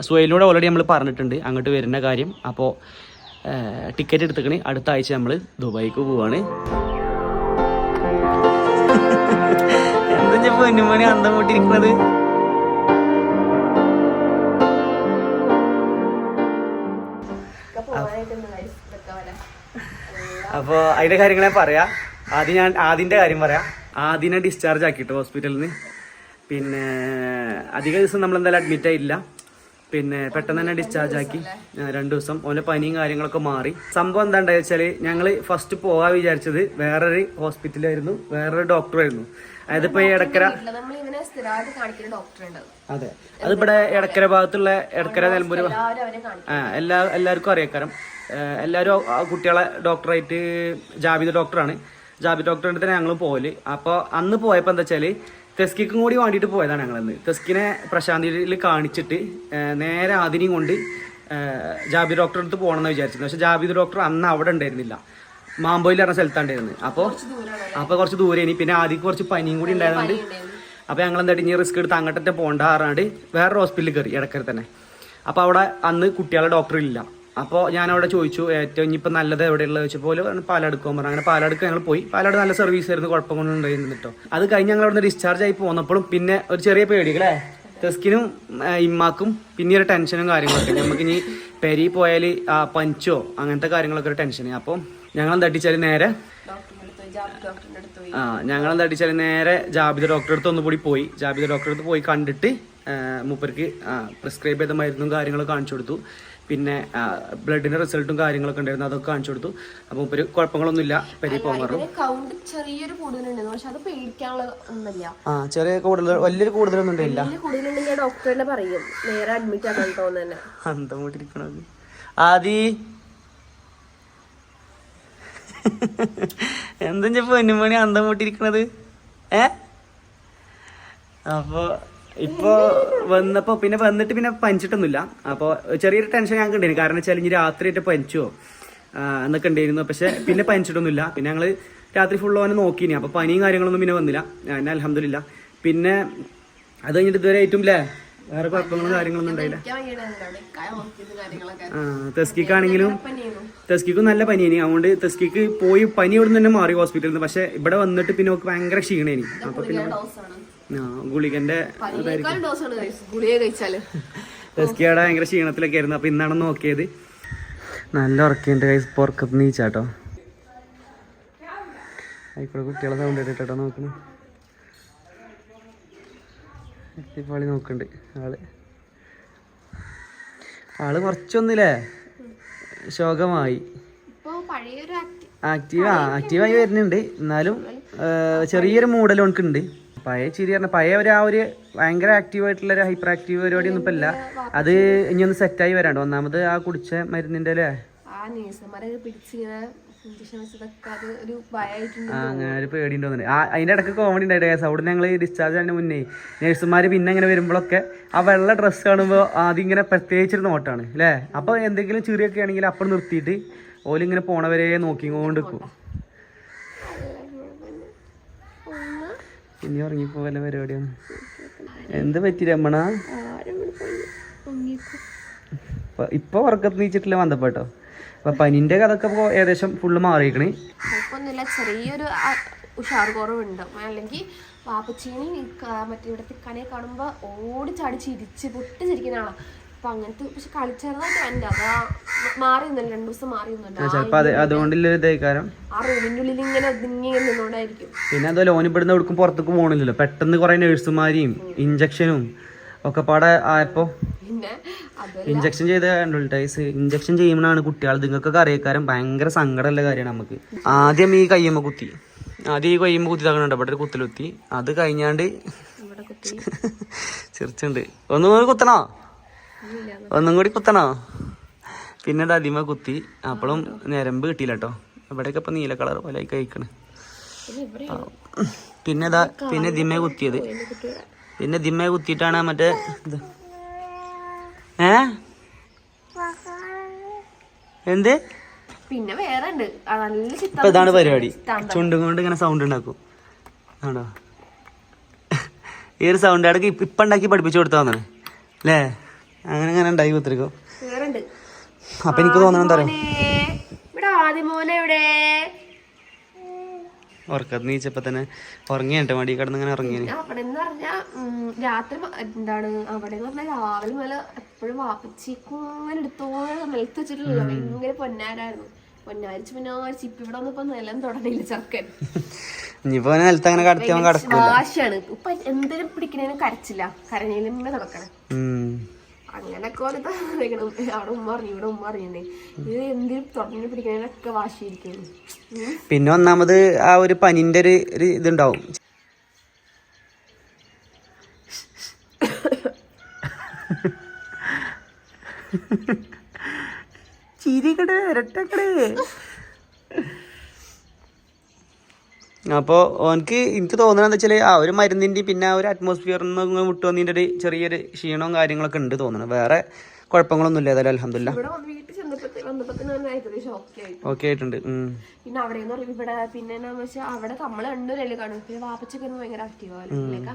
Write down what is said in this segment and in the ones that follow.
സുഹൈലിനോട് already നമ്മൾ പറഞ്ഞിട്ടുണ്ട് അങ്ങോട്ട് വരുന്ന കാര്യം. അപ്പോൾ ടിക്കറ്റ് എടുത്തുക്കണി. അടുത്ത ആഴ്ച നമ്മൾ ദുബായിക്ക് പോവാണ്. എന്താ പൊന്നുമണി അന്തം പൊട്ടിരിക്കുന്നത് അപ്പോൾ അതിന്റെ കാര്യങ്ങളെ പറയാം. ആദ്യം ഞാൻ ആദ്യന്റെ കാര്യം പറയാം. ആദ്യനെ ഡിസ്ചാർജ് ആക്കിയിട്ട് ഹോസ്പിറ്റലിൽ നിന്ന് പിന്നെ അധിക ദിവസം നമ്മൾ എന്തായാലും അഡ്മിറ്റ് ആയില്ല പിന്നെ പെട്ടെന്ന് തന്നെ ഡിസ്ചാർജ് ആക്കി. രണ്ടു ദിവസം. ഓന്റെ പനിയും കാര്യങ്ങളൊക്കെ മാറി. സംഭവം എന്താ വെച്ചാൽ ഞങ്ങൾ ഫസ്റ്റ് പോകാൻ വിചാരിച്ചത് വേറൊരു ഹോസ്പിറ്റലായിരുന്നു വേറൊരു ഡോക്ടറായിരുന്നു അതായത് ഇപ്പോൾ ഈ ഇടക്കര അതെ. അതിവിടെ ഇടക്കര ഭാഗത്തുള്ള ഇടക്കര കാണിക്കും. ആ എല്ലാ എല്ലാവർക്കും അറിയാക്കാരം. എല്ലാവരും കുട്ടികളെ ഡോക്ടറായിട്ട് ജാബിദ് ഡോക്ടറാണ് ജാബിദ് ഡോക്ടറിന്റെ തന്നെ ഞങ്ങൾ പോകൽ അപ്പോൾ അന്ന് പോയപ്പോൾ എന്താ വെച്ചാൽ തെസ്കിക്കും കൂടി വേണ്ടിയിട്ട് പോയതാണ് ഞങ്ങളന്ന് തെസ്കിനെ പ്രശാന്തിയിൽ കാണിച്ചിട്ട് നേരെ അതിനെയും കൊണ്ട് ജാബി ജാബിദ് ഡോക്ടറെ അടുത്ത് പോകണമെന്ന് വിചാരിച്ചിരുന്നു. പക്ഷെ ജാബിദ് ഡോക്ടർ അന്ന് അവിടെ ഉണ്ടായിരുന്നില്ല. മാമ്പോയിൽ പറഞ്ഞ സ്ഥലത്താണ്ടായിരുന്നു. അപ്പോൾ അപ്പോൾ കുറച്ച് ദൂരെ ഇനി പിന്നെ ആദ്യം കുറച്ച് പനിയും കൂടി ഉണ്ടായതുകൊണ്ട് അപ്പോൾ ഞങ്ങൾ എന്താ ഇനി റിസ്ക് എടുത്ത് അങ്ങോട്ടത്തെ പോകണ്ട ആറാണ്ട് വേറൊരു ഹോസ്പിറ്റലിൽ കയറി ഇടക്കരെ തന്നെ. അപ്പോൾ അവിടെ അന്ന് കുട്ടികളുടെ ഡോക്ടർ ഇല്ല. അപ്പോൾ ഞാൻ അവിടെ ചോദിച്ചു ഏറ്റവും ഇനിയിപ്പോൾ നല്ലത് എവിടെയുള്ളത്? ചോദിച്ചപ്പോൾ പോകാൻ പറഞ്ഞു അങ്ങനെ പാലടുക്ക് ഞങ്ങൾ പോയി. പാലാട് നല്ല സർവീസ് ആയിരുന്നു കുഴപ്പമൊന്നും ഉണ്ടായിരുന്നു കേട്ടോ അത് കഴിഞ്ഞ് ഞങ്ങൾ അവിടെ ഡിസ്ചാർജ് ആയി പോന്നപ്പോഴും പിന്നെ ഒരു ചെറിയ പേടികളേ ടെസ്കിനും ഇമ്മാക്കും പിന്നെ ഒരു ടെൻഷനും കാര്യങ്ങളൊക്കെ നമുക്ക് ഇനി പെരി പോയാൽ പഞ്ചോ അങ്ങനത്തെ കാര്യങ്ങളൊക്കെ ഒരു ടെൻഷൻ അപ്പോൾ ഞങ്ങൾ വെച്ചാൽ നേരെ ആ ഞങ്ങൾ വെച്ചാൽ നേരെ ജാബിദ ഡോക്ടറെ അടുത്ത് ഒന്നുകൂടി പോയി. ജാബിദ ഡോക്ടറെ അടുത്ത് പോയി കണ്ടിട്ട് മൂപ്പർക്ക് പ്രിസ്ക്രൈബ് ചെയ്ത മരുന്നും കാര്യങ്ങളും കാണിച്ചു കൊടുത്തു. പിന്നെ ബ്ലഡിന്റെ റിസൾട്ടും കാര്യങ്ങളൊക്കെ ഉണ്ടായിരുന്നു അതൊക്കെ കാണിച്ചു കൊടുത്തു. അപ്പോൾ മൂപ്പര് കുഴപ്പങ്ങളൊന്നുമില്ല പെരി പോകാൻ കൗണ്ട് ചെറിയൊരു പക്ഷെ അത് പേടിക്കാനുള്ള ആ ചെറിയ കൂടുതൽ വലിയൊരു കൂടുതലൊന്നും ഉണ്ടായില്ല. കൂടുതലുണ്ടെങ്കിൽ പറയും. നേരെ അഡ്മിറ്റ് ആക്കാൻ തോന്നുന്നെ ആദി. എന്താ പൊന്നുമണി അന്തം മൂട്ടിരിക്കണത്? ഏ? അപ്പൊ ഇപ്പൊ വന്നപ്പോ പിന്നെ വന്നിട്ട് പിന്നെ പനിച്ചിട്ടൊന്നുമില്ല. അപ്പൊ ചെറിയൊരു ടെൻഷൻ ഞങ്ങൾക്ക് ഉണ്ടായിരുന്നു. കാരണം വെച്ചാൽ ഇനി രാത്രിയായിട്ട് പനിച്ചോ ആ, എന്നൊക്കെ ഉണ്ടായിരുന്നു. പക്ഷെ പിന്നെ പനിച്ചിട്ടൊന്നുമില്ല. പിന്നെ ഞങ്ങൾ രാത്രി ഫുൾ ഓനെ നോക്കിനി. അപ്പൊ പനിയും കാര്യങ്ങളൊന്നും പിന്നെ വന്നില്ല. ഞാൻ അലഹമില്ല പിന്നെ അത് കഴിഞ്ഞിട്ട് ഇതുവരെ ആയിട്ടും ഇല്ലേ? വേറെ കുഴപ്പങ്ങളും കാര്യങ്ങളൊന്നും ഉണ്ടായില്ല. തെസ്കിക്കാണെങ്കിലും തെസ്കിക്കും നല്ല പനിയേനി അതുകൊണ്ട് തെസ്കിക്ക് പോയി പനി ഇവിടെ നിന്ന് തന്നെ മാറി ഹോസ്പിറ്റലിൽ നിന്ന്. പക്ഷെ ഇവിടെ വന്നിട്ട് പിന്നെ ഭയങ്കര ക്ഷീണേനി. അപ്പൊ പിന്നെ ഗുളികന്റെ തെസ്കിയുടെ ഭയങ്കര ക്ഷീണത്തിലൊക്കെ ആയിരുന്നു. അപ്പൊ ഇന്നാണ് നോക്കിയത്. നല്ല ഉറക്കിന്റെ കൈസ് പുറക്കത്ത് നീച്ചാട്ടോ. ആയിക്കോട്ടെ കുട്ടികളെ സൗണ്ട് ഇട്ടിട്ടോ നോക്കണ. എത്തിപ്പാളി നോക്കണ്ട് ആൾ. ആൾ കുറച്ചൊന്നില്ലേ? ശോകമായി. ആക്റ്റീവ് ആക്റ്റീവായി വരുന്നുണ്ട്. എന്നാലും ചെറിയൊരു മൂടൽ ഉണ്ട് പഴയ ചിരി പറഞ്ഞ പഴയ ഒരു ആ ഒരു ഭയങ്കര ആക്റ്റീവ് ആയിട്ടുള്ള ഒരു ഹൈപ്പർ ആക്റ്റീവ് പരിപാടി ഒന്നും ഇപ്പല്ല. ഇല്ല അത് ഇനി ഒന്ന് സെറ്റായി വരാണ്ട്. ഒന്നാമത് ആ കുടിച്ച മരുന്നിന്റെ അല്ലേ? ഒരു അങ്ങനെ പേടി അതിന്റെ ഇടയ്ക്ക് കോമഡി ഉണ്ടായിട്ട് കേസ് അവിടെ ഞങ്ങൾ ഡിസ്ചാർജ് ആയതിന് മുന്നേ നേഴ്സുമാര് പിന്നെ ഇങ്ങനെ വരുമ്പോഴൊക്കെ ആ വെള്ള ഡ്രസ്സ് കാണുമ്പോൾ അതിങ്ങനെ പ്രത്യേകിച്ചൊരു നോട്ടാണ് അല്ലേ? അപ്പൊ എന്തെങ്കിലും ചെറിയൊക്കെ ആണെങ്കിൽ അപ്പം നിർത്തിയിട്ട് ഓലിങ്ങനെ പോണവരെ നോക്കിക്കൊണ്ട് നിൽക്കും ഇനി ഉറങ്ങിപ്പോവല്ല പരിപാടിയാണ്. എന്ത് പറ്റി രമണ? ഇപ്പൊ- ഉറക്കത്ത് നീച്ചിട്ടില്ല വന്നപ്പോട്ടോ അപ്പൊ പനിന്റെ കഥക്കെ ഏകദേശം ഫുള്ള് മാറിയിക്കണ്. ചെറിയൊരു ഉഷാർ കുറവുണ്ട് അല്ലെങ്കിൽ വാപ്പച്ചീനി മറ്റേ ഇവിടുത്തെ കനയെ കാണുമ്പോ ഓടി ചാടി ചിരിച്ച് പൊട്ടി ചിരിക്കുന്ന ആളാ. അപ്പൊ അങ്ങനത്തെ പക്ഷെ കളിച്ചേർന്നതായിട്ട് എന്റെ അതാ മാറി നിന്നല്ല രണ്ടു ദിവസം മാറി നിന്നുണ്ട് ചിലപ്പോ അത് ആ റൂമിന്റെ ഉള്ളിൽ ഇങ്ങനെ ഒതുങ്ങി നിന്നോണ്ടായിരിക്കും. പിന്നെ അതുപോലെ ഓൻ ഇവിടുന്ന് എവിടേക്കും പുറത്തേക്ക് പോകണില്ലല്ലോ. പെട്ടെന്ന് കുറെ നഴ്സുമാരെയും ഇഞ്ചക്ഷനും ഒക്കെ പാടെ ആയപ്പോ ഇഞ്ചക്ഷൻ ചെയ്ത കണ്ടുൾട്ടൈസ് ഇഞ്ചക്ഷൻ ചെയ്യുമ്പോഴാണ് കുട്ടികൾ നിങ്ങൾക്കൊക്കെ അറിയക്കാരൻ ഭയങ്കര സങ്കടമുള്ള കാര്യമാണ് നമുക്ക്. ആദ്യം ഈ കയ്യമ്മ കുത്തി. ആദ്യം ഈ കയ്യമ്മ കുത്തി തകണുണ്ട് ഇവിടെ ഒരു കുത്തലുത്തി അത് കഴിഞ്ഞാണ്ട് ചെറിച്ചുണ്ട് ചിരിച്ചുണ്ട് ഒന്നും കുത്തണോ? ഒന്നും കൂടി കുത്തണോ? പിന്നെ അതിമ കുത്തി. അപ്പോഴും ഞരമ്പ് കിട്ടിയില്ല കേട്ടോ ഇവിടെയൊക്കെ ഇപ്പൊ നീല കളർ പോലെ കഴിക്കണ്. പിന്നെ ഇതാ പിന്നെ ദിമ്മ കുത്തിയത്. പിന്നെ ദിമ്മ കുത്തിയിട്ടാണ് മറ്റേ ഇത്. ഏ? എന്ത്? പിന്നെ വേറെ ഉണ്ട് ഇപ്പൊ ഇതാണ് പരിപാടി. ചുണ്ടും കൊണ്ട് ഇങ്ങനെ സൗണ്ട് ഉണ്ടാക്കും. ആണോ? ഈ ഒരു സൗണ്ട് ഇടയ്ക്ക് ഇപ്പൊ ഇപ്പൊ ഉണ്ടാക്കി പഠിപ്പിച്ചു കൊടുത്താന്നാണ് അല്ലേ അങ്ങനെ അങ്ങനെ ഉണ്ടായി കുത്തിരിക്കോ. അപ്പൊ എനിക്ക് തോന്നണം എന്താ ഉറക്കത്ത് നീച്ചപ്പോ തന്നെ ഉറങ്ങിയാട്ടെ മടി കിടന്ന് ഇങ്ങനെ പറഞ്ഞാ രാത്രി എന്താണ് അവിടെ രാവിലെ മുതൽ എപ്പോഴും വാപ്പച്ചിക്കും അങ്ങനെ എടുത്തോടെ നിലത്ത് വെച്ചിട്ടില്ല ഭയങ്കര പൊന്നാരായിരുന്നു. പൊന്നാരിച്ച് പൊന്നാരിച്ച് ഇപ്പൊ ഇവിടെ വന്നപ്പോ നിലം തുടങ്ങിയില്ല ചെറുക്കൻ. ഇനിയിപ്പോ നിലത്ത് അങ്ങനെ കടത്തിയാൽ കിടക്കും ആശയാണ്. ഇപ്പൊ എന്തിനും പിടിക്കണേനും കരച്ചില്ല. കരഞ്ഞേലും ഇങ്ങനെ നടക്കണം. അങ്ങനൊക്കെ വന്നിട്ട് ആലോചിക്കണം. അവിടെ ഉമ്മ പറഞ്ഞു ഇവിടെ ഉമ്മ അറിയണ്ടേ ഇത് എന്തിനും തുടങ്ങി പിടിക്കാനൊക്കെ വാശിയിരിക്കുന്നു പിന്നെ ഒന്നാമത് ആ ഒരു പനിന്റെ ഒരു ഒരു ഇതുണ്ടാവും. ചിരിക്കടേ ഇരട്ടക്കടേ അപ്പോൾ എനിക്ക് എനിക്ക് തോന്നുന്നത് എന്താ വെച്ചാൽ ആ ഒരു മരുന്നിന്റെ പിന്നെ ആ ഒരു അറ്റ്മോസ്ഫിയറിൽ നിന്ന് വിട്ടു വന്നതിന്റെ ഒരു ചെറിയൊരു ക്ഷീണവും കാര്യങ്ങളൊക്കെ ഉണ്ട് തോന്നുന്നു വേറെ കുഴപ്പങ്ങളൊന്നും ഇല്ല ഏതായാലും അലഹമില്ല ഓക്കെ ആയി. ഓക്കെ ആയിട്ടുണ്ട്. പിന്നെ അവിടെ ഇവിടെ പിന്നെ അവിടെ നമ്മൾ രണ്ടുപേരല്ലേ കാണും. പിന്നെ വാപ്പച്ചൊക്കെ ഭയങ്കര ആക്റ്റീവ്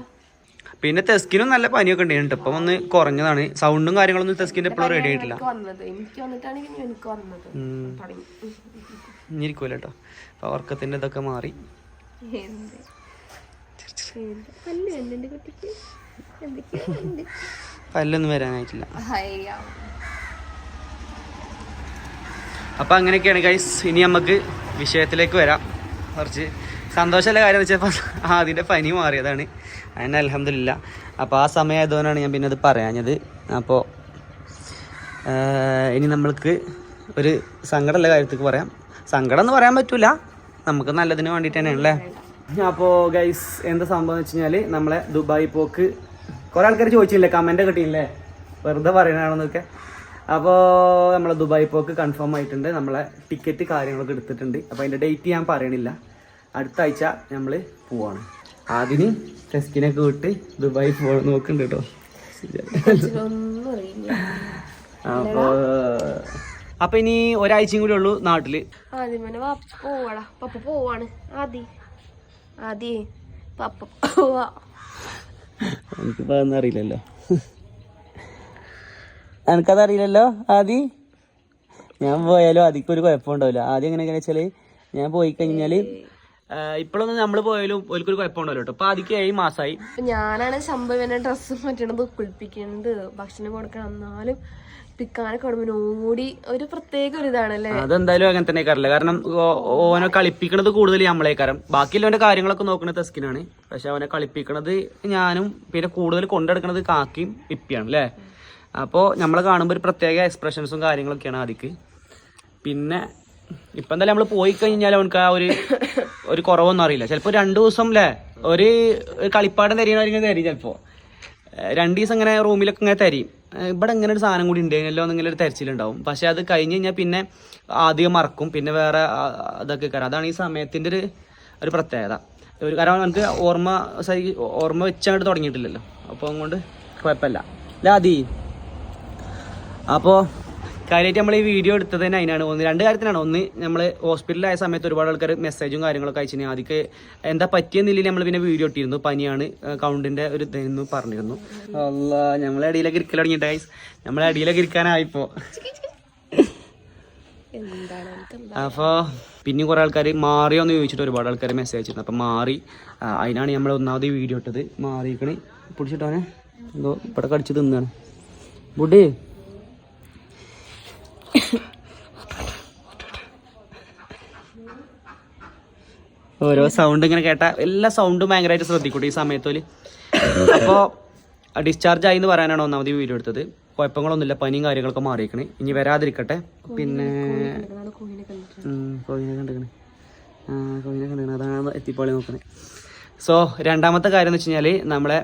പിന്നെ തെസ്കിനും നല്ല പനിയൊക്കെ ഉണ്ടായിട്ടുണ്ട്. ഇപ്പം ഒന്ന് കുറഞ്ഞതാണ്. സൗണ്ടും കാര്യങ്ങളൊന്നും തെസ്കിന്റെ എപ്പോഴും റെഡി ആയിട്ടില്ല. എനിക്ക് എനിക്ക് വന്നിട്ടാണെങ്കിൽ എനിക്ക് വന്നത്. തുടങ്ങി ഉം. ഇനി ഇരിക്കൂല കേട്ടോ. അപ്പോൾ ഉറക്കത്തിന്റെ ഇതൊക്കെ മാറി. എന്ത്? പല്ല് കുട്ടിക്ക്? പല്ലൊന്നും വരാനായിട്ടില്ല. അപ്പൊ അങ്ങനെയൊക്കെയാണ് ഗൈസ് ഇനി നമുക്ക് വിഷയത്തിലേക്ക് വരാം. കുറച്ച് സന്തോഷമുള്ള കാര്യം എന്ന് വെച്ചപ്പോൾ അതിന്റെ പനി മാറിയതാണ്. അതിന് അലഹമില്ല അപ്പോൾ ആ സമയമായതുകൊണ്ടാണ് ഞാൻ പിന്നെ അത് പറയാഞ്ഞത്. അപ്പോൾ ഇനി നമ്മൾക്ക് ഒരു സങ്കടമുള്ള കാര്യത്തേക്ക് പറയാം. സങ്കടം എന്ന് പറയാൻ പറ്റൂല. നമുക്ക് നല്ലതിന് വേണ്ടിയിട്ട് തന്നെയാണ് അല്ലേ? അപ്പോൾ ഗൈസ് എന്താ സംഭവം എന്ന് വെച്ച് കഴിഞ്ഞാൽ നമ്മളെ ദുബായ് പോക്ക് കുറേ ആൾക്കാർ ചോദിച്ചില്ലേ കമന്റ് കിട്ടിയില്ലേ വെറുതെ പറയണാണെന്നൊക്കെ അപ്പോ നമ്മളെ ദുബായ് പോക്ക് കൺഫേം ആയിട്ടുണ്ട്. നമ്മളെ ടിക്കറ്റ് കാര്യങ്ങളൊക്കെ എടുത്തിട്ടുണ്ട്. അപ്പോൾ അതിന്റെ ഡേറ്റ് ഞാൻ പറയണില്ല. അടുത്ത ആഴ്ച നമ്മൾ പോവാണ്. ആദ്യം ടെസ്റ്റിനൊക്കെ വിട്ട് ദുബായ് പോകാൻ നോക്കുന്നുണ്ട് കേട്ടോ അപ്പോ അപ്പോൾ അപ്പോൾ ഇനി ഒരാഴ്ചയും കൂടെ ഉള്ളൂ നാട്ടിൽ. ആദ്യം എനിക്കത് വാപ്പ പോവാടാ പപ്പ പോവാണ് ആദി. ആദി. പപ്പ പോവാ. അറിയില്ലല്ലോ. എനിക്കതറിയില്ലല്ലോ ആദി? ഞാൻ പോയാലോ ആദിക്ക് ഒരു കുഴപ്പമുണ്ടാവില്ല ആദ്യം എങ്ങനെയാണെന്ന് വെച്ചാൽ ഞാൻ പോയി കഴിഞ്ഞാൽ ഇപ്പോഴൊന്നും നമ്മൾ പോയാലും ഒരിക്കലും കുഴപ്പമുണ്ടാവില്ല കേട്ടോ. ആദ്യം ആദ്യക്ക് ഏഴ് മാസമായി ഞാനാണ് സംഭവം ഡ്രസ്സും മറ്റേ കുളിപ്പിക്കുന്നത് ഭക്ഷണം കൊടുക്കണം എന്നാലും കൊടുമ്പോൾ ഓടി ഒരു പ്രത്യേക ഒരു ഇതാണല്ലേ? അതെന്തായാലും അങ്ങനെ തന്നെ കാറില്ല കാരണം ഓനെ കളിപ്പിക്കണത് കൂടുതൽ നമ്മളെ കാരണം ബാക്കിയുള്ളവന്റെ കാര്യങ്ങളൊക്കെ നോക്കുന്നത് തെസ്കിനാണ്. പക്ഷെ അവനെ കളിപ്പിക്കണത് ഞാനും പിന്നെ കൂടുതൽ കൊണ്ടെടുക്കണത് കാക്കിയും ഇപ്പിയാണ് അല്ലേ അപ്പോൾ നമ്മളെ കാണുമ്പോൾ ഒരു പ്രത്യേക എക്സ്പ്രഷൻസും കാര്യങ്ങളൊക്കെയാണ് ആദിക്ക്. പിന്നെ ഇപ്പം എന്തായാലും നമ്മൾ പോയി കഴിഞ്ഞാൽ അവനക്ക് ആ ഒരു ഒരു കുറവൊന്നും അറിയില്ല. ചിലപ്പോൾ രണ്ടു ദിവസം അല്ലേ ഒരു ഒരു കളിപ്പാടം തരികയാണെങ്കിൽ തരും ചിലപ്പോൾ രണ്ട് ദിവസം ഇങ്ങനെ റൂമിലൊക്കെ ഇങ്ങനെ തരും ഇവിടെ ഇങ്ങനെ ഒരു സാധനം കൂടി ഉണ്ടെങ്കിലോ എന്നിങ്ങനെ ഒരു തെരച്ചിലുണ്ടാവും. പക്ഷേ അത് കഴിഞ്ഞ് കഴിഞ്ഞാൽ പിന്നെ ആദ്യം മറക്കും. പിന്നെ വേറെ അതൊക്കെ കയറും. അതാണ് ഈ സമയത്തിന്റെ ഒരു ഒരു പ്രത്യേകത. ഒരു കാരണം നമുക്ക് ഓർമ്മ സൈ ഓർമ്മ വെച്ചങ്ങോട്ട് തുടങ്ങിയിട്ടില്ലല്ലോ. അപ്പോൾ അതുകൊണ്ട് കുഴപ്പമില്ല. അതി അപ്പോൾ കാര്യമായിട്ട് നമ്മൾ ഈ വീഡിയോ എടുത്തത് തന്നെ അതിനാണ്. ഒന്ന് രണ്ട് കാര്യത്തിനാണ്. ഒന്ന് നമ്മൾ ഹോസ്പിറ്റലായ സമയത്ത് ഒരുപാട് ആൾക്കാർ മെസ്സേജും കാര്യങ്ങളൊക്കെ അയച്ചിന്. ആദ്യമൊക്കെ എന്താ പറ്റിയെന്നില്ല നമ്മൾ പിന്നെ വീഡിയോ ഇട്ടിരുന്നു. പനിയാണ് കൗണ്ടിന്റെ ഒരു ഇതെന്ന് പറഞ്ഞിരുന്നു. അല്ല നമ്മളെ അടിയിലൊക്കെ ഇരിക്കൽ തുടങ്ങിയിട്ട് ഗൈസ് നമ്മളെ അടിയിലൊക്കെ ഇരിക്കാനായിപ്പോ. അപ്പോൾ പിന്നെ കുറേ ആൾക്കാർ മാറിയോ എന്ന് ചോദിച്ചിട്ട് ഒരുപാട് ആൾക്കാർ മെസ്സേജ് അയച്ചിരുന്നു. അപ്പം മാറി അതിനാണ് നമ്മൾ ഒന്നാമത് വീഡിയോ ഇട്ടത്. മാറിയിക്കണ്. പിടിച്ചിട്ടോനെ എന്തോ ഇവിടെ കടിച്ച് തിന്നാണ്. ബുഡേ ഓരോ സൗണ്ട് ഇങ്ങനെ കേട്ട എല്ലാ സൗണ്ടും ഭയങ്കരമായിട്ട് ശ്രദ്ധിക്കൂട്ടെ ഈ സമയത്തോൽ. അപ്പോൾ ഡിസ്ചാർജ് ആയി എന്ന് പറയാനാണ് ഒന്നാമത് വീഡിയോ എടുത്തത്. കുഴപ്പങ്ങളൊന്നുമില്ല പനിയും കാര്യങ്ങളൊക്കെ മാറിയിക്കണ്. ഇനി വരാതിരിക്കട്ടെ. പിന്നെ കോഴിനെ ആ അതാണ് എത്തിപ്പോളി നോക്കണേ. സോ രണ്ടാമത്തെ കാര്യം എന്ന് വെച്ച് കഴിഞ്ഞാൽ നമ്മളെ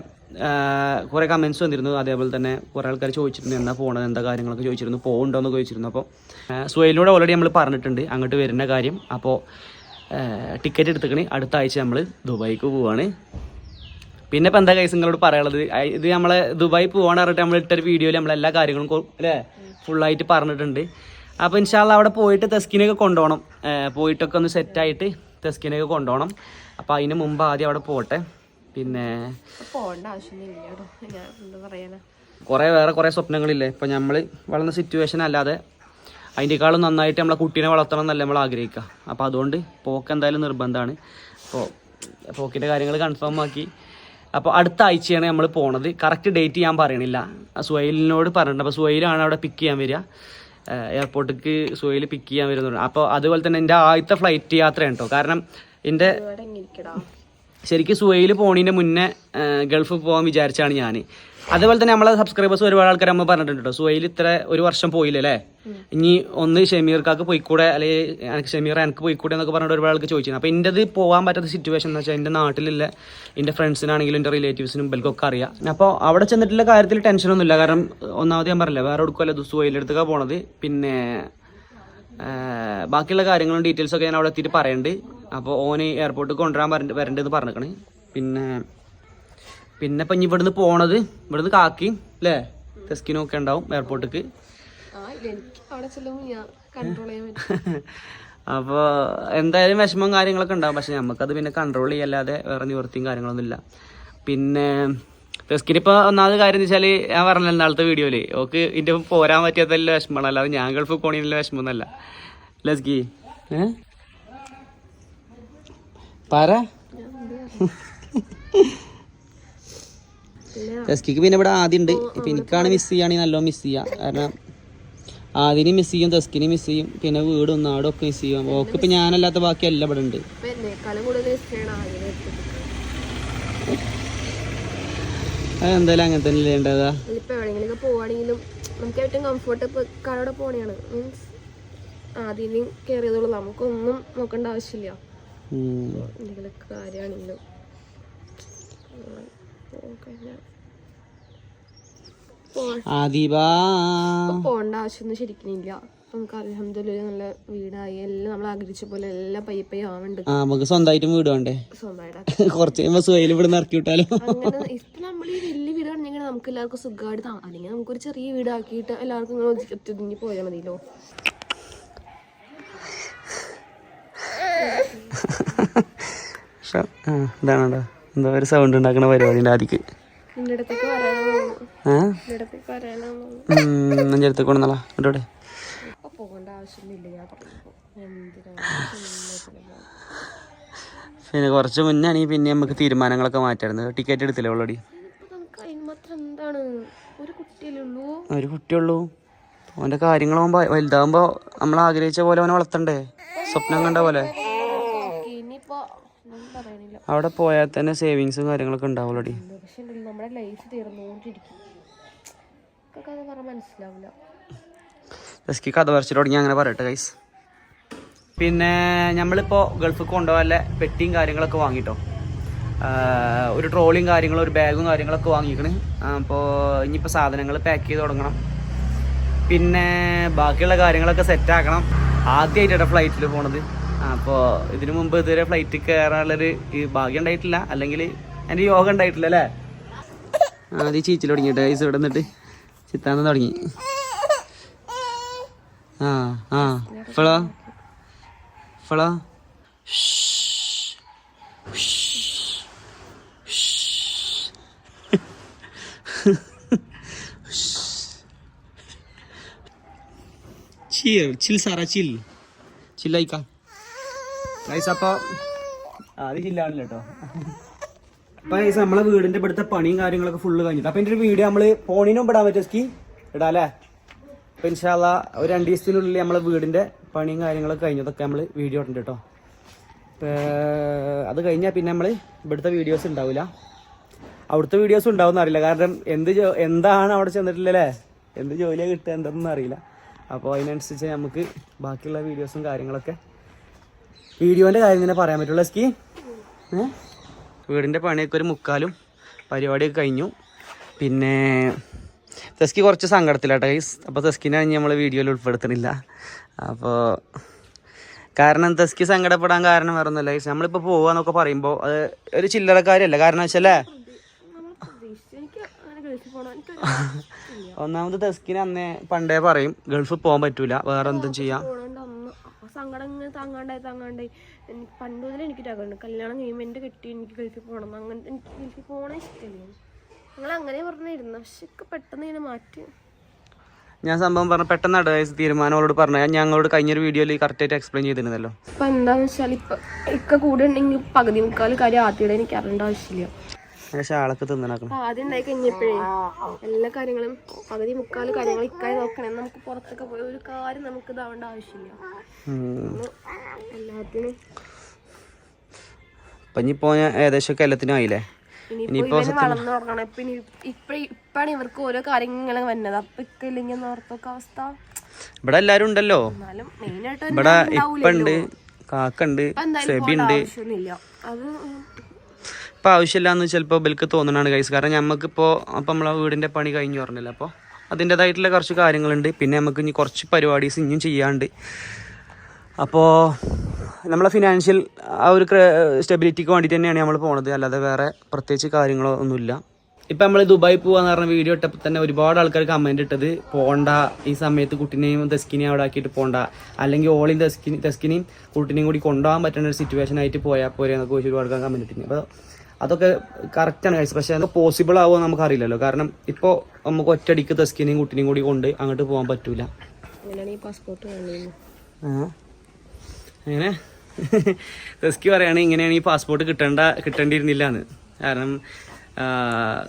കുറേ കമൻസ് വന്നിരുന്നു. അതേപോലെ തന്നെ കുറേ ആൾക്കാർ ചോദിച്ചിരുന്നു എന്നാ പോണത് എന്താ കാര്യങ്ങളൊക്കെ ചോദിച്ചിരുന്നു പോകുന്നുണ്ടോ എന്ന് ചോദിച്ചിരുന്നു അപ്പോൾ സുഹൈലിനോട് ഓൾറെഡി നമ്മൾ പറഞ്ഞിട്ടുണ്ട് അങ്ങോട്ട് വരുന്ന കാര്യം. അപ്പോൾ ടിക്കറ്റ് എടുത്തുക്കണി. അടുത്ത ആഴ്ച നമ്മൾ ദുബായിക്ക് പോവാണ്. പിന്നെ ഇപ്പം എന്താ കൈസ് നിങ്ങളോട് പറയാനുള്ളത്? ഇത് നമ്മളെ ദുബായി പോകാൻ പറഞ്ഞിട്ട് നമ്മൾ ഇട്ടൊരു വീഡിയോയിൽ നമ്മൾ എല്ലാ കാര്യങ്ങളും അല്ലേ ഫുള്ളായിട്ട് പറഞ്ഞിട്ടുണ്ട്. അപ്പോൾ ഇൻഷാല്ല അവിടെ പോയിട്ട് തെസ്കിനൊക്കെ കൊണ്ടുപോകണം പോയിട്ടൊക്കെ ഒന്ന് സെറ്റായിട്ട് തെസ്കിനൊക്കെ കൊണ്ടുപോകണം അപ്പോൾ അതിന് മുമ്പ് ആദ്യം അവിടെ പോട്ടെ. പിന്നെ പോകേണ്ട കുറേ വേറെ കുറേ സ്വപ്നങ്ങളില്ലേ? ഇപ്പം നമ്മൾ വളർന്ന സിറ്റുവേഷൻ അല്ലാതെ അതിന്റെക്കാളും നന്നായിട്ട് നമ്മളെ കുട്ടീനെ വളർത്തണം എന്നല്ല നമ്മൾ ആഗ്രഹിക്കുക അപ്പോൾ അതുകൊണ്ട് പോക്ക് എന്തായാലും നിർബന്ധമാണ്. അപ്പോൾ പോക്കിന്റെ കാര്യങ്ങൾ കൺഫേം ആക്കി. അപ്പോൾ അടുത്ത ആഴ്ചയാണ് നമ്മൾ പോണത്. കറക്റ്റ് ഡേറ്റ് ഞാൻ പറയണില്ല. സുഹൈലിനോട് പറഞ്ഞിട്ടുണ്ട്. അപ്പോൾ സുഹൈലാണ് അവിടെ പിക്ക് ചെയ്യാൻ വരിക. എയർപോർട്ടിക്ക് സുഹൈൽ പിക്ക് ചെയ്യാൻ വരുന്നുണ്ട്. അപ്പോൾ അതുപോലെ തന്നെ എന്റെ ആദ്യത്തെ ഫ്ലൈറ്റ് യാത്രയാണ് കേട്ടോ കാരണം എന്റെ ശരിക്കും സുഹൈൽ പോണീന്റെ മുന്നേ ഗൾഫ് പോകാൻ വിചാരിച്ചാണ് ഞാൻ അതുപോലെ തന്നെ നമ്മളെ സബ്സ്ക്രൈബേഴ്സ് ഒരുപാട് ആൾക്കാർ നമ്മൾ പറഞ്ഞിട്ടുണ്ട് കേട്ടോ സുഹൈൽ ഇത്ര ഒരു വർഷം പോയില്ലല്ലേ ഇനി ഒന്ന് ഷമീർക്കാക്ക് പോയിക്കൂടെ അല്ലെങ്കിൽ എനിക്ക് ഷമീർ എനിക്ക് പോയിക്കൂടെ എന്നൊക്കെ പറഞ്ഞിട്ട് ഒരുപാട് ആൾക്ക് ചോദിച്ചിരുന്നു. അപ്പോൾ എന്റെത് പോകാൻ പറ്റാത്ത സിറ്റുവേഷൻ എന്ന് വെച്ചാൽ എന്റെ നാട്ടിലുള്ള എന്റെ ഫ്രണ്ട്സിനാണെങ്കിലും എന്റെ റിലേറ്റീവ്സിനും ബൽക്കൊക്കെ അറിയാം. അപ്പോൾ അവിടെ ചെന്നിട്ടുള്ള കാര്യത്തിൽ ടെൻഷനൊന്നുമില്ല കാരണം ഒന്നാമത് ഞാൻ പറഞ്ഞില്ല വേറെ എടുക്കുമല്ലോ സുഹൈലെടുത്തൊക്കെ പോണത്. പിന്നെ ബാക്കിയുള്ള കാര്യങ്ങളും ഡീറ്റെയിൽസ് ഒക്കെ ഞാൻ അവിടെ എത്തിയിട്ട് പറയുന്നുണ്ട് അപ്പോൾ ഓന് എയർപോർട്ടിൽ കൊണ്ടുവരാൻ വരണ്ട് വരണ്ടെന്ന് പറഞ്ഞേക്കണ്. പിന്നെ പിന്നെ ഇപ്പൊ ഇനി ഇവിടുന്ന് പോണത് ഇവിടുന്ന് കാക്കി അല്ലേ ടെസ്കിനും ഒക്കെ ഉണ്ടാവും എയർപോർട്ടിക്ക് അപ്പോൾ എന്തായാലും വിഷമം കാര്യങ്ങളൊക്കെ ഉണ്ടാവും. പക്ഷെ നമുക്കത് പിന്നെ കൺട്രോൾ ചെയ്യല്ലാതെ വേറെ നിവൃത്തിയും കാര്യങ്ങളൊന്നും ഇല്ല. പിന്നെ ടെസ്കിന് ഇപ്പോൾ ഒന്നാമത് കാര്യം എന്ന് വെച്ചാൽ ഞാൻ പറഞ്ഞല്ലോ നാളത്തെ വീഡിയോയിൽ ഓക്ക് ഇതിന്റെ പോരാൻ പറ്റാത്തല്ല വിഷമമാണ്. അല്ലാതെ ഞാൻ ഗൾഫ് പോണില്ല വിഷമമൊന്നുമല്ല ലസ്കി ഏ? പറ. ലസ്കിക്ക് പിന്നെ ഇവിടെ ആദ്യം ഉണ്ട്. ഇപ്പൊ എനിക്കാണ് മിസ് ചെയ്യുകയാണെങ്കിൽ നല്ലോണം മിസ് ചെയ്യുക കാരണം ആദ്യം മിസ് ചെയ്യും തെസ്കിനെ മിസ് ചെയ്യും. പിന്നെ വീടും നാടും ഒക്കെ മിസ് ചെയ്യും. ഓക്ക് ഇപ്പൊ ഞാനല്ലാത്ത ബാക്കി എല്ലാം ഇവിടെ ഉണ്ട്. എന്തായാലും അങ്ങനെ തന്നെ എവിടെയെങ്കിലും പോവാണെങ്കിലും നമുക്ക് ഏറ്റവും കംഫർട്ട് കടയുടെ പോണെയാണ് മീൻസ് ആദ്യം കയറി നമുക്കൊന്നും നോക്കേണ്ട ആവശ്യമില്ല. എന്തെങ്കിലും കാര്യമാണെങ്കിലും. പോകേണ്ട ആവശ്യമൊന്നും ശരിക്കും ഇല്ല നമുക്ക് അലഹമ്മദില്ല നല്ല വീടായി. എല്ലാം നമ്മൾ ആഗ്രഹിച്ച പോലെ എല്ലാം പയ്യെ പയ്യെ ആവുന്നുണ്ട്. ആ നമുക്ക് സ്വന്തമായിട്ടും വീട് വേണ്ടേ? കുറച്ച് ഇവിടെ ഇറക്കി വിട്ടാലോ? ഇപ്പൊ നമ്മൾ ഈ വലിയ വീട് വീടാണെങ്കിൽ നമുക്ക് എല്ലാവർക്കും സുഖമായിട്ട് അല്ലെങ്കിൽ നമുക്കൊരു ചെറിയ വീടാക്കിയിട്ട് എല്ലാവർക്കും ഇങ്ങനെ ഒതുങ്ങി പോയാൽ മതിയല്ലോ. ഇതാണോ എന്താ ഒരു സൗണ്ട് ഉണ്ടാക്കുന്ന പരിപാടിന്റെ ആദിക്ക്. നിന്റെ അടുത്തേക്ക് വരാനാണ് ആ നിന്റെ അടുത്തേക്ക് വരാനാണ് നെഞ്ചെ അടുത്ത് കൊണ്ടുവന്നല്ല ഇവിടെ അപ്പൊ പോകേണ്ട ആവശ്യമൊന്നുമില്ല ഞാൻ പറയുമ്പോ എന്തിനാണ് പിന്നെ കുറച്ച് മുന്നേ ആണെങ്കിൽ പിന്നെ നമുക്ക് തീരുമാനങ്ങളൊക്കെ മാറ്റായിരുന്നു ടിക്കറ്റ് എടുത്തില്ല ഓൾറെഡി ഒരു കുട്ടിയുള്ളൂ അവന്റെ കാര്യങ്ങളാകുമ്പോൾ വലുതാകുമ്പോൾ നമ്മൾ ആഗ്രഹിച്ച പോലെ അവനെ വളർത്തണ്ടേ? സ്വപ്നം കണ്ട പോലെ ഓക്കേ, ഇനിയിപ്പോ ഒന്നും പറയാനില്ല അവിടെ പോയാൽ തന്നെ സേവിങ്സും കാര്യങ്ങളൊക്കെ ഉണ്ടാവുള്ളു ഓൾറെഡി പക്ഷെ ഉണ്ടല്ലോ നമ്മുടെ ലൈഫ് തീർന്നുകൊണ്ടിരിക്കും. ഒക്കെ പറഞ്ഞാൽ മനസ്സിലാവില്ല ജസ്കി കഥ വരച്ചിട്ട് തുടങ്ങി അങ്ങനെ പറയട്ടെ ഗൈസ് പിന്നെ നമ്മളിപ്പോൾ ഗൾഫ് കൊണ്ടുപോകാൻ പെട്ടിയും കാര്യങ്ങളൊക്കെ വാങ്ങിട്ടോ. ഒരു ട്രോളിയും കാര്യങ്ങളും ഒരു ബാഗും കാര്യങ്ങളൊക്കെ വാങ്ങിക്കണ്. അപ്പോൾ ഇനിയിപ്പോൾ സാധനങ്ങൾ പാക്ക് ചെയ്ത് തുടങ്ങണം. പിന്നെ ബാക്കിയുള്ള കാര്യങ്ങളൊക്കെ സെറ്റാക്കണം ആദ്യമായിട്ടാണ് ഫ്ലൈറ്റിൽ പോണത്. അപ്പോൾ ഇതിനു മുമ്പ് ഇതുവരെ ഫ്ലൈറ്റിൽ കയറാനുള്ളൊരു ഭാഗ്യം ഉണ്ടായിട്ടില്ല. അല്ലെങ്കിൽ എന്റെ യോഗ ഉണ്ടായിട്ടില്ല അല്ലേ? ആദ്യം ചീച്ചിൽ തുടങ്ങിയിട്ട് ഗൈസ് ഇവിടെ നിന്നിട്ട് ചിത്താന്ന് തുടങ്ങി. ആ ആ. ഇപ്പോഴോ ഇപ്പോഴോ ചിൽ സാറാ ചിൽ. ചില്ലായിക്ക. ഗൈസ് അപ്പോൾ അത് കേട്ടോ അപ്പൊ ഗൈസ് നമ്മളെ വീടിന്റെ ഇവിടുത്തെ പണിയും കാര്യങ്ങളൊക്കെ ഫുള്ള് കഴിഞ്ഞിട്ട്. അപ്പൊ എന്റെ ഒരു വീഡിയോ നമ്മൾ ഫോണിനും ഇടാൻ പറ്റും സ്കി ഇടാല്ലേ? അല്ലേ അപ്പൊ ഇൻഷാല്ല ഒരു രണ്ട് ദിവസത്തിനുള്ളിൽ നമ്മളെ വീടിന്റെ പണിയും കാര്യങ്ങളൊക്കെ കഴിഞ്ഞതൊക്കെ നമ്മൾ വീഡിയോ ഇട്ടുണ്ട് കേട്ടോ അത് കഴിഞ്ഞാൽ പിന്നെ നമ്മൾ ഇവിടുത്തെ വീഡിയോസ് ഉണ്ടാവില്ല അവിടുത്തെ വീഡിയോസ് ഉണ്ടാവും അറിയില്ല. കാരണം എന്ത് എന്താണ് അവിടെ ചെന്നിട്ടില്ലല്ലേ? എന്ത് ജോലിയാണ് കിട്ടുക എന്തൊന്നും അറിയില്ല. അപ്പോൾ അതിനനുസരിച്ച് നമുക്ക് ബാക്കിയുള്ള വീഡിയോസും കാര്യങ്ങളൊക്കെ വീഡിയോന്റെ കാര്യം തന്നെ പറയാൻ പറ്റുള്ളൂ സ്കി വീടിന്റെ പണിയൊക്കെ ഒരു മുക്കാലും പരിപാടിയൊക്കെ കഴിഞ്ഞു. പിന്നെ തെസ്കി കുറച്ച് സങ്കടത്തിലാട്ടോ ഗൈസ് അപ്പോൾ തെസ്കിനെ നമ്മൾ വീഡിയോയിൽ ഉൾപ്പെടുത്തുന്നില്ല. അപ്പോൾ കാരണം തെസ്കി സങ്കടപ്പെടാൻ കാരണം വേറെ ഒന്നുമില്ല ഗൈസ് നമ്മളിപ്പോൾ പോവാന്നൊക്കെ പറയുമ്പോൾ അത് ഒരു ചില്ലറക്കാരിയല്ല കാരണം വെച്ചല്ലേ ഒന്നാമത് തെസ്കിന് അന്നേ പണ്ടേ പറയും ഗൾഫിൽ പോകാൻ പറ്റൂല വേറെ എന്തും ചെയ്യാം. സങ്കടം ഇങ്ങനെ താങ്ങാണ്ടായി താങ്ങാണ്ടായി. എനിക്ക് പണ്ട് മുതലേ എനിക്ക് ആഗ്രഹമുണ്ട്. കല്യാണം കഴിയുമ്പോൾ എന്റെ കെട്ടി എനിക്ക് ഗൾഫിൽ പോകണം. അങ്ങനെ എനിക്ക് ഗൾഫിൽ പോകണേ ഇഷ്ടമില്ല. ഞങ്ങൾ അങ്ങനെ പറഞ്ഞിരുന്നു പക്ഷെ ഒക്കെ പെട്ടെന്ന് ഇങ്ങനെ മാറ്റി. ഞാൻ സംഭവം പറഞ്ഞ പെട്ടെന്ന് അഡ്വൈസ് തീരുമാനം അവളോട് പറഞ്ഞു. ഞങ്ങളോട് കഴിഞ്ഞൊരു വീഡിയോയിൽ കറക്റ്റായിട്ട് എക്സ്പ്ലെയിൻ ചെയ്തിരുന്നല്ലോ ഇപ്പൊ എന്താന്ന് വെച്ചാൽ ഇപ്പൊ ഇക്ക കൂടെ ഉണ്ടെങ്കിൽ പകുതി മുക്കാൽ കാര്യം ആദ്യയുടെ എനിക്ക് അറിയേണ്ട ആവശ്യമില്ല. ഞാൻ തിന്നണക്കണം. ആദ്യം ഉണ്ടായി കഴിഞ്ഞപ്പോഴേ എല്ലാ കാര്യങ്ങളും പകുതി മുക്കാൽ കാര്യങ്ങൾ ഇക്കായി നോക്കണേ. നമുക്ക് പുറത്തൊക്കെ പോയി ഒരു കാര്യം നമുക്ക് ഇതാവേണ്ട ആവശ്യമില്ല. എല്ലാത്തിനും അപ്പം ഇനിയിപ്പോൾ ഞാൻ ഏകദേശം എല്ലാത്തിനും ആയില്ലേ? ഇനിയിപ്പോ വളർന്നു തുടങ്ങണം. ഇപ്പൊ ഇനി ഇപ്പഴ ഇപ്പാണ് ഇവർക്ക് ഓരോ കാര്യങ്ങൾ വന്നത്. അപ്പൊ ഇക്ക ഇല്ലെങ്കിൽ ഓർത്തൊക്കെ അവസ്ഥ. ഇവിടെ എല്ലാരും ഉണ്ടല്ലോ. എന്നാലും മെയിൻ ആയിട്ട് ഇവിടെ ഇപ്പണ്ട് കാക്കുണ്ട് സെബി ഉണ്ട്. ആവശ്യമൊന്നുമില്ല ആവശ്യമില്ല എന്ന് ചിലപ്പോൾ ബൽക്ക് തോന്നണാണ് കൈസ് കാരണം നമുക്കിപ്പോൾ അപ്പം നമ്മളെ വീടിന്റെ പണി കഴിഞ്ഞു പറഞ്ഞില്ല? അപ്പോൾ അതിന്റേതായിട്ടുള്ള കുറച്ച് കാര്യങ്ങളുണ്ട്. പിന്നെ നമുക്ക് ഇനി കുറച്ച് പരിപാടീസ് ഇനിയും ചെയ്യാണ്ട്. അപ്പോൾ നമ്മളെ ഫിനാൻഷ്യൽ ആ ഒരു സ്റ്റെബിലിറ്റിക്ക് വേണ്ടി തന്നെയാണ് നമ്മൾ പോണത്. അല്ലാതെ വേറെ പ്രത്യേകിച്ച് കാര്യങ്ങളോ ഒന്നുമില്ല. ഇപ്പം നമ്മൾ ദുബായി പോകാന്ന് പറഞ്ഞ വീഡിയോ ഇട്ടപ്പോൾ തന്നെ ഒരുപാട് ആൾക്കാർ കമന്റ് ഇട്ടത്. പോണ്ട ഈ സമയത്ത് കുട്ടിനെയും ദസ്കിനെയും അവിടെ ആക്കിയിട്ട് പോണ്ട. അല്ലെങ്കിൽ ഓളിയും തെസ്കിനി തെസ്കിനെയും കുട്ടിനെയും കൂടി കൊണ്ടുപോകാൻ പറ്റുന്ന ഒരു സിറ്റുവേഷൻ ആയിട്ട് പോയാൽ പോരെ എന്നൊക്കെ ഒരുപാട് കമന്റ് ഇട്ടിരുന്നു അപ്പോൾ അതൊക്കെ കറക്റ്റാണ് കഴിച്ചത് പക്ഷേ അതൊക്കെ പോസിബിൾ ആവുമോ നമുക്കറിയില്ലല്ലോ. കാരണം ഇപ്പോൾ നമുക്ക് ഒറ്റയടിക്ക് തെസ്കിനെയും കുട്ടിനെയും കൂടി കൊണ്ട് അങ്ങോട്ട് പോകാൻ പറ്റൂല. അങ്ങനെ തെസ്കി പറയാണ് ഇങ്ങനെയാണ് ഈ പാസ്പോർട്ട് കിട്ടേണ്ട കിട്ടേണ്ടിയിരുന്നില്ല എന്ന് കാരണം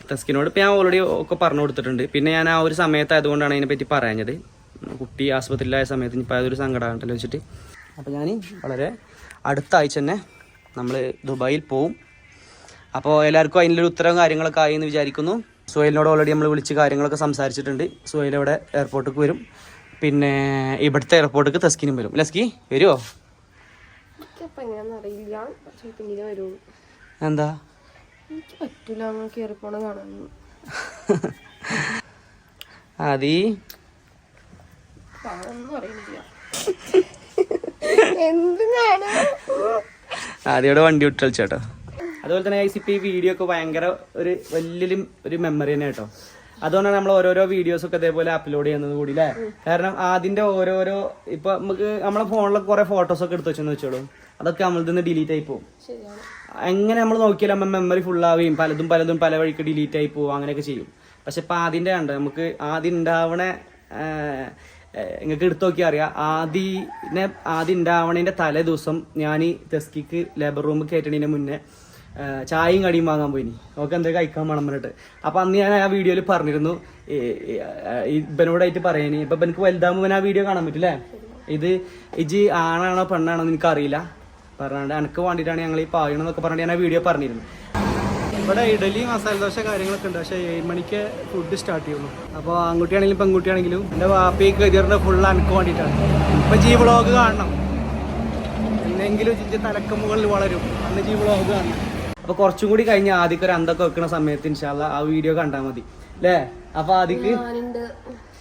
തസ്കിനോട് ഇപ്പം ഞാൻ ഓൾറെഡി ഒക്കെ പറഞ്ഞു കൊടുത്തിട്ടുണ്ട്. പിന്നെ ഞാൻ ആ ഒരു സമയത്ത് ആയതുകൊണ്ടാണ് അതിനെപ്പറ്റി പറയാഞ്ഞത്. കുട്ടി ആസ്പത്രിയിലായ സമയത്ത് ഇപ്പം അതൊരു സങ്കടമാകണ്ടല്ലോ വെച്ചിട്ട്. അപ്പോൾ ഞാൻ വളരെ അടുത്ത ആഴ്ച തന്നെ നമ്മൾ ദുബായിൽ പോവും. അപ്പോൾ എല്ലാവർക്കും അതിന്റെ ഉത്തരവും കാര്യങ്ങളൊക്കെ ആയി എന്ന് വിചാരിക്കുന്നു. സുഹൈലിനോട് ഓൾറെഡി നമ്മൾ വിളിച്ച് കാര്യങ്ങളൊക്കെ സംസാരിച്ചിട്ടുണ്ട്. സുഹൈൽ ഇവിടെ എയർപോർട്ടിലേക്ക് വരും. പിന്നെ ഇവിടുത്തെ എയർപോർട്ടിലേക്ക് തസ്കിനും വരും. ലസ്കി വരുമോ എന്താ? ആദ്യയുടെ വണ്ടി വിട്ടു കളിച്ചേട്ടോ അതുപോലെ തന്നെ ഗൈസ് ഇപ്പോൾ ഈ വീഡിയോ ഒക്കെ ഭയങ്കര ഒരു വലിയ ഒരു മെമ്മറി തന്നെ കേട്ടോ. അതുകൊണ്ടാണ് നമ്മൾ ഓരോരോ വീഡിയോസ് ഒക്കെ ഇതേപോലെ അപ്ലോഡ് ചെയ്യുന്നത് കൂടി അല്ലേ കാരണം അതിന്റെ ഓരോരോ ഇപ്പൊ നമുക്ക് നമ്മളെ ഫോണിലൊക്കെ കുറെ ഫോട്ടോസ് ഒക്കെ എടുത്തു വെച്ചെന്ന് വെച്ചോളൂ. അതൊക്കെ നമ്മളിൽ നിന്ന് ഡിലീറ്റ് ആയി പോകും എങ്ങനെ നമ്മൾ നോക്കിയാലും നമ്മൾ മെമ്മറി ഫുൾ ആവുകയും പലതും പലതും പല വഴിക്ക് ഡിലീറ്റ് ആയി പോവും അങ്ങനെയൊക്കെ ചെയ്യും. പക്ഷെ ഇപ്പൊ ആദ്യന്റെ കണ്ട്? നമുക്ക് ആദ്യം ഉണ്ടാവണ നിങ്ങൾക്ക് എടുത്തു നോക്കിയാൽ അറിയാം. ആദ്യനെ ആദ്യം ഉണ്ടാവണേന്റെ തലേ ദിവസം ഞാൻ ഈ തെസ്കിക്ക് ലേബർ റൂമിൽ കയറ്റണതിന് മുന്നേ ചായയും കടിയും വാങ്ങാൻ പോയിനി. ഓക്കെ എന്തെങ്കിലും കഴിക്കാൻ വേണം പറഞ്ഞിട്ട്. അപ്പൊ അന്ന് ഞാൻ ആ വീഡിയോയിൽ പറഞ്ഞിരുന്നു. ഇബനോടായിട്ട് പറയാനി ഇപ്പൊ എനിക്ക് വലുതാകുമ്പോൾ ആ വീഡിയോ കാണാൻ പറ്റില്ലേ? ഇത് ഇജി ആണാണോ പെണ്ണാണോ എന്ന് എനിക്കറിയില്ല. പറഞ്ഞാണ്ട് എനിക്ക് വേണ്ടിയിട്ടാണ് ഞങ്ങൾ ഈ പായണമെന്നൊക്കെ പറഞ്ഞിട്ട് ഞാൻ ആ വീഡിയോ പറഞ്ഞിരുന്നു. ഇവിടെ ഇഡലി മസാല ദോശ കാര്യങ്ങളൊക്കെ ഉണ്ട്. പക്ഷേ ഏഴ് മണിക്ക് ഫുഡ് സ്റ്റാർട്ട് ചെയ്യുള്ളൂ. അപ്പോൾ ആൺകുട്ടിയാണെങ്കിലും പെൺകുട്ടിയാണെങ്കിലും എന്റെ വാപ്പി കരിയറിന്റെ ഫുൾ എനിക്ക് വേണ്ടിയിട്ടാണ്. ഇപ്പം ജീ വ്ളോഗ് കാണണം. എന്നെങ്കിലും ജിജ് തലക്ക് മുകളിൽ വളരും. അന്ന് ജീ വ്ളോഗ് കാണണം. അപ്പോൾ കുറച്ചും കൂടി കഴിഞ്ഞ് ആദ്യമൊക്കെ ഒരു അന്തൊക്കെ വെക്കുന്ന സമയത്ത് ഇൻഷാല്ല ആ വീഡിയോ കണ്ടാൽ മതി. അല്ലേ അപ്പൊ ആദ്യക്ക്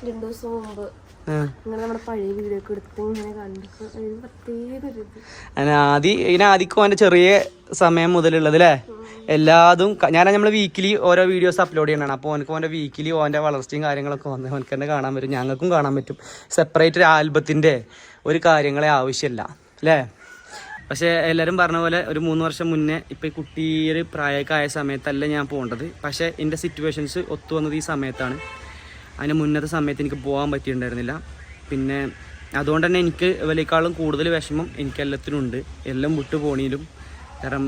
രണ്ടു ദിവസം മുമ്പ് ആദ്യം ഇതിന് ചെറിയ സമയം മുതലുള്ളത് അല്ലേ എല്ലാതും ഞാനാ ഞാൻ നമ്മൾ വീക്കിലി ഓരോ വീഡിയോസ് അപ്ലോഡ് ചെയ്യണതാണ്. അപ്പോൾ ഓനക്ക് ഓന്റെ വീക്കിലി ഓന്റെ വളർച്ചയും കാര്യങ്ങളൊക്കെ വന്ന് ഓനക്ക് തന്നെ കാണാൻ പറ്റും. ഞങ്ങൾക്കും കാണാൻ പറ്റും. സെപ്പറേറ്റ് ഒരു ആൽബത്തിന്റെ ഒരു കാര്യങ്ങളെ ആവശ്യമില്ല. അല്ലേ പക്ഷേ എല്ലാവരും പറഞ്ഞ പോലെ ഒരു മൂന്ന് വർഷം മുന്നേ ഇപ്പോൾ ഈ കുട്ടി ഒരു പ്രായമൊക്കെ ആയ സമയത്തല്ല ഞാൻ പോകേണ്ടത്. പക്ഷേ എന്റെ സിറ്റുവേഷൻസ് ഒത്തു വന്നത് ഈ സമയത്താണ്. അതിന് മുന്നത്തെ സമയത്ത് എനിക്ക് പോകാൻ പറ്റിയിട്ടുണ്ടായിരുന്നില്ല. പിന്നെ അതുകൊണ്ട് തന്നെ എനിക്ക് വലിയേക്കാളും കൂടുതൽ വിഷമം എനിക്ക് എല്ലാത്തിനും ഉണ്ട്. എല്ലാം വിട്ടു പോണീലും. കാരണം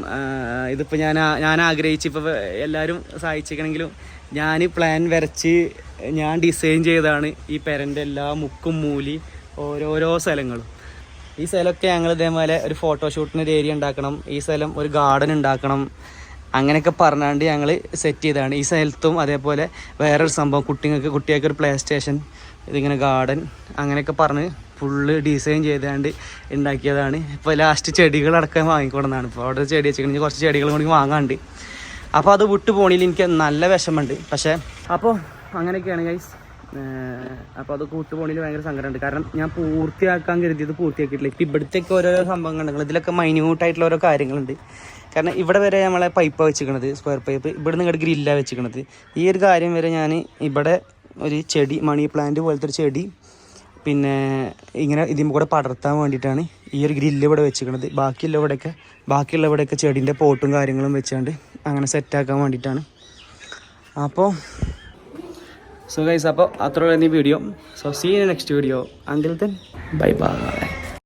ഇതിപ്പോൾ ഞാൻ ഞാൻ ആഗ്രഹിച്ച് ഇപ്പോൾ എല്ലാവരും സഹായിച്ചിരിക്കണമെങ്കിലും ഞാൻ പ്ലാൻ വരച്ച് ഞാൻ ഡിസൈൻ ചെയ്താണ് ഈ പെരന്റെ എല്ലാ മുക്കും മൂലി ഓരോരോ സ്ഥലങ്ങളും. ഈ സ്ഥലമൊക്കെ ഞങ്ങൾ ഇതേപോലെ ഒരു ഫോട്ടോഷൂട്ടിന് ഒരു ഏരിയ ഉണ്ടാക്കണം. ഈ സ്ഥലം ഒരു ഗാർഡൻ ഉണ്ടാക്കണം. അങ്ങനെയൊക്കെ പറഞ്ഞാണ്ട് ഞങ്ങൾ സെറ്റ് ചെയ്തതാണ്. ഈ സ്ഥലത്തും അതേപോലെ വേറൊരു സംഭവം. കുട്ടികൾക്ക് കുട്ടികൾക്ക് ഒരു പ്ലേ സ്റ്റേഷൻ ഇതിങ്ങനെ ഗാർഡൻ അങ്ങനെയൊക്കെ പറഞ്ഞ് ഫുള്ള് ഡിസൈൻ ചെയ്താണ്ട് ഉണ്ടാക്കിയതാണ്. ഇപ്പോൾ ലാസ്റ്റ് ചെടികളടക്കം വാങ്ങിക്കൊണ്ടെന്നാണ് ഇപ്പോൾ അവിടെ ചെടി വെച്ചിട്ടുണ്ടെങ്കിൽ കുറച്ച് ചെടികളും കൂടി വാങ്ങാണ്ട്. അപ്പോൾ അത് വിട്ടു പോണിയിൽ എനിക്ക് നല്ല വിഷമമുണ്ട്. പക്ഷേ അപ്പോൾ അങ്ങനെയൊക്കെയാണ് ഗൈസ് അപ്പോൾ അത് കൂട്ടുപോണിൽ ഭയങ്കര സങ്കടമുണ്ട്. കാരണം ഞാൻ പൂർത്തിയാക്കാൻ കരുതിയത് പൂർത്തിയാക്കിയിട്ടില്ല. ഇപ്പം ഇവിടുത്തേക്ക് ഓരോരോ സംഭവങ്ങളുണ്ട്. ഇതിലൊക്കെ മൈന്യൂട്ടായിട്ടുള്ള ഓരോ കാര്യങ്ങളുണ്ട്. കാരണം ഇവിടെ വരെ നമ്മളെ പൈപ്പ് വെച്ചിരിക്കണത് സ്ക്വയർ പൈപ്പ് ഇവിടെ നിന്ന് ഗ്രില്ല വെച്ചിരിക്കണത് ഈ ഒരു കാര്യം വരെ ഞാൻ ഇവിടെ ഒരു ചെടി മണി പ്ലാന്റ് പോലത്തെ ഒരു ചെടി പിന്നെ ഇങ്ങനെ ഇതിൽ കൂടെ പടർത്താൻ വേണ്ടിയിട്ടാണ് ഈ ഒരു ഗ്രില്ല് ഇവിടെ വെച്ചിരിക്കുന്നത് ബാക്കിയുള്ള ഇവിടെയൊക്കെ ബാക്കിയുള്ള ഇവിടെയൊക്കെ ചെടീന്റെ പോട്ടും കാര്യങ്ങളും വെച്ചുകൊണ്ട് അങ്ങനെ സെറ്റാക്കാൻ വേണ്ടിയിട്ടാണ്. അപ്പോൾ സോ ഗൈസ് അപ്പോൾ അത്രയുള്ള ഈ video so see next video until then bye bye